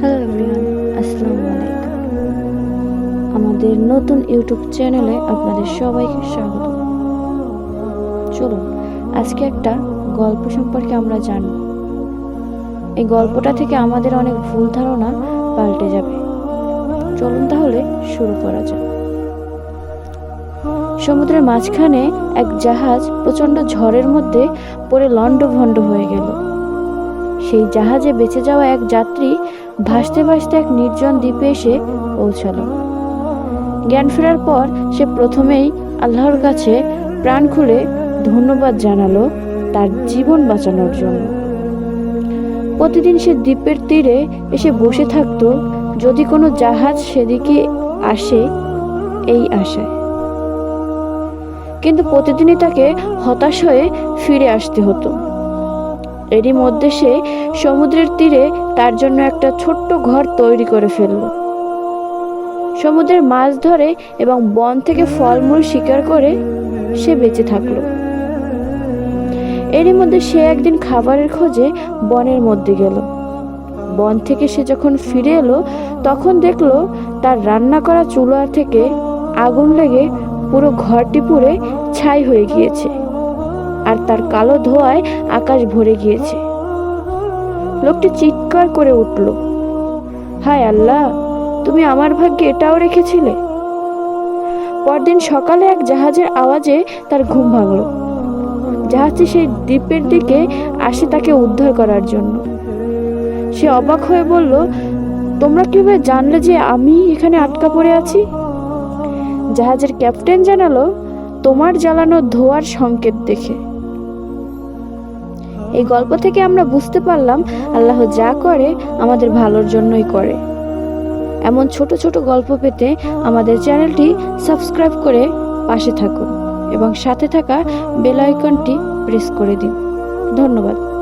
Hello everyone, আসসালামু আলাইকুম। আমাদের নতুন ইউটিউব চ্যানেলে আপনাদের সবাইকে স্বাগত। চলুন, আজকে একটা গল্প সম্পর্কে আমরা জানব। এই গল্পটা থেকে আমাদের অনেক ভুল ধারণা পাল্টে যাবে। চলুন তাহলে শুরু করা যাক। সমুদ্রের মাঝখানে এক জাহাজ প্রচণ্ড ঝড়ের মধ্যে পড়ে লণ্ডভণ্ড হয়ে গেল। সেই জাহাজে বেঁচে যাওয়া এক যাত্রী ভাসতে ভাসতে এক নির্জন দ্বীপে এসে পৌঁছালো। জ্ঞান ফেরার পর সে প্রথমেই আল্লাহর কাছে প্রাণ খুলে ধন্যবাদ জানালো তার জীবন বাঁচানোর জন্য। প্রতিদিন সে দ্বীপের তীরে এসে বসে থাকতো, যদি কোনো জাহাজ সেদিকে আসে, এই আশায়। কিন্তু প্রতিদিনই তাকে হতাশ হয়ে ফিরে আসতে হতো। এরই মধ্যে সে সমুদ্রের তীরে তার জন্য একটা ছোট্ট ঘর তৈরি করে ফেলল। সমুদ্রের মাছ ধরে এবং বন থেকে ফলমূল শিকার করে সে বেঁচে থাকল। এরই মধ্যে সে একদিন খাবারের খোঁজে বনের মধ্যে গেল। বন থেকে সে যখন ফিরে এলো, তখন দেখল তার রান্না করা চুলা থেকে আগুন লেগে পুরো ঘরটি পুড়ে ছাই হয়ে গিয়েছে। আর তার কালো ধোঁয়ায় আকাশ ভরে গিয়েছে। লোকটি চিৎকার করে উঠল, হায় আল্লাহ, তুমি আমার ভাগ্যে এটাও রেখেছিলে? পরদিন সকালে এক জাহাজের আওয়াজে তার ঘুম ভাঙল। জাহাজটি সেই দ্বীপের দিকে আসে তাকে উদ্ধার করার জন্য। সে অবাক হয়ে বলল, তোমরা কীভাবে জানলে যে আমি এখানে আটকা পড়ে আছি? জাহাজের ক্যাপ্টেন জানালো, তোমার জ্বালানো ধোয়ার সংকেত দেখে। এই গল্প থেকে আমরা বুঝতে পারলাম আল্লাহ যা করে, আমাদের ভালোর জন্যই করে। এমন ছোট ছোট গল্প পেতে আমাদের চ্যানেলটি সাবস্ক্রাইব করে পাশে থাকুন এবং সাথে থাকা বেল আইকনটি প্রেস করে দিন। ধন্যবাদ।